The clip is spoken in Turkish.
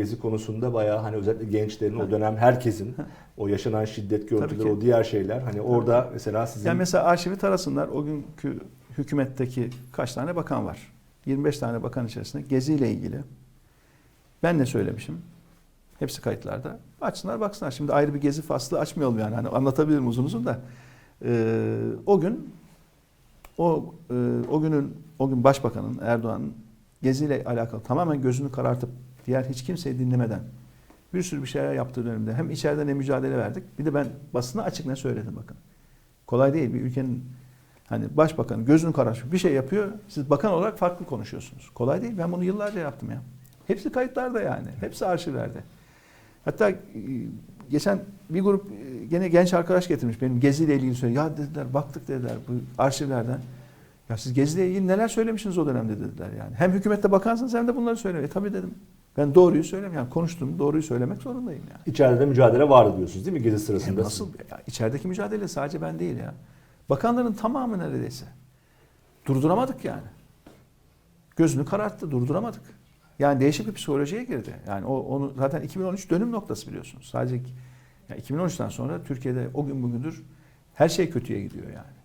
gezi konusunda bayağı hani özellikle gençlerin o dönem herkesin o yaşanan şiddet görüntüleri o diğer şeyler hani orada mesela sizin Yani mesela arşivi tarasınlar o günkü hükümetteki kaç tane bakan var? 25 tane bakan içerisinde geziyle ilgili. Ben ne söylemişim? Hepsi kayıtlarda. Açsınlar baksınlar. Şimdi ayrı bir gezi faslı açmayalım yani. Hani anlatabilirim uzun uzun da. Ee, o gün o e, o günün o gün başbakanın Erdoğan'ın geziyle alakalı tamamen gözünü karartıp diğer hiç kimseyi dinlemeden bir sürü bir şeyler yaptığı dönemde hem içeride ne mücadele verdik. Bir de ben basına açık ne söyledim bakın. Kolay değil bir ülkenin hani başbakanı gözünü karartıyor bir şey yapıyor. Siz bakan olarak farklı konuşuyorsunuz. Kolay değil. Ben bunu yıllarca yaptım ya. Hepsi kayıtlarda yani. Hepsi arşivlerde. Hatta e, geçen bir grup e, gene genç arkadaş getirmiş benim geziyle ilgili söylüyor. Ya dediler baktık dediler bu arşivlerden. Ya siz geziyle ilgili neler söylemişsiniz o dönemde dediler yani. Hem hükümette bakansınız hem de bunları söylemeyin. E, tabii dedim. Ben doğruyu söyleyeyim yani konuştuğum doğruyu söylemek zorundayım yani. içeride de mücadele vardı diyorsunuz değil mi gezi sırasında? nasıl? Ya içerideki mücadele sadece ben değil ya. Bakanların tamamı neredeyse. Durduramadık yani. Gözünü kararttı, durduramadık. Yani değişik bir psikolojiye girdi. Yani o onu zaten 2013 dönüm noktası biliyorsunuz. Sadece yani 2013'ten sonra Türkiye'de o gün bugündür her şey kötüye gidiyor yani.